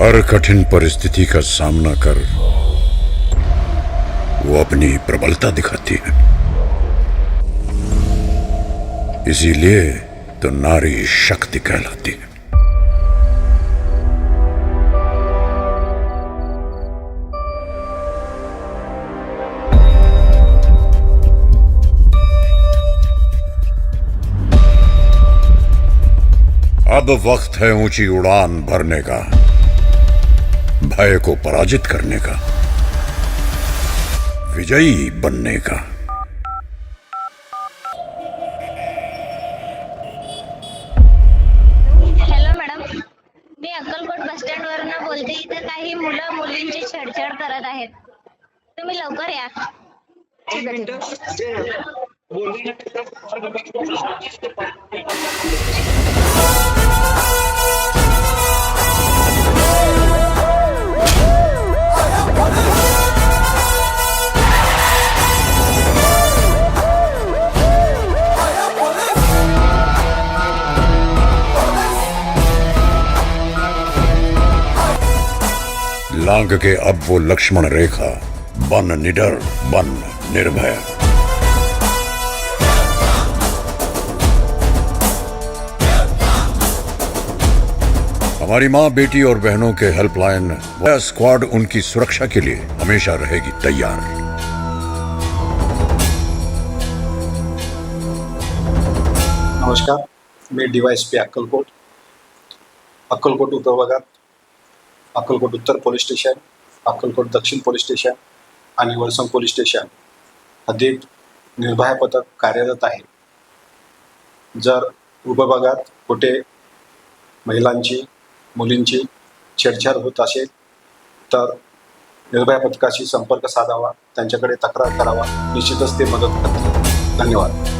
हर कठिन परिस्थिति का सामना कर वो अपनी प्रबलता दिखाती है। इसीलिए तो नारी शक्ति कहलाती है। अब वक्त है ऊँची उड़ान भरने का। भय को पराजित करने का विजयी बनने का। हॅलो मॅडम मी अक्कलकोट बस स्टँड वरून बोलते इथे काही मुलं मुलींची छेडछाड करत आहेत. तुम्ही लवकर या. एक मिनिट. लांग के अब वो लक्ष्मण रेखा, बन निडर, बन निर्भय। हमारी माँ, बेटी और बहनों के हेल्पलाइन स्क्वाड उनकी सुरक्षा के लिए हमेशा रहेगी तैयार। नमस्कार, मी D Y S P Akkalkot Akkalkot उपविभागात Akkalkot उत्तर पोलीस स्टेशन अक्कलकोट दक्षिण पोलीस स्टेशन आणि वळसंग पोलीस स्टेशन हद्दीत निर्भया पथक कार्यरत आहे. जर उपभागात कुठे महिलांची मुलींची छेडछाड होत असेल तर निर्भया पथकाशी संपर्क साधावा त्यांच्याकडे तक्रार करावा निश्चितच ते मदत करतील. धन्यवाद.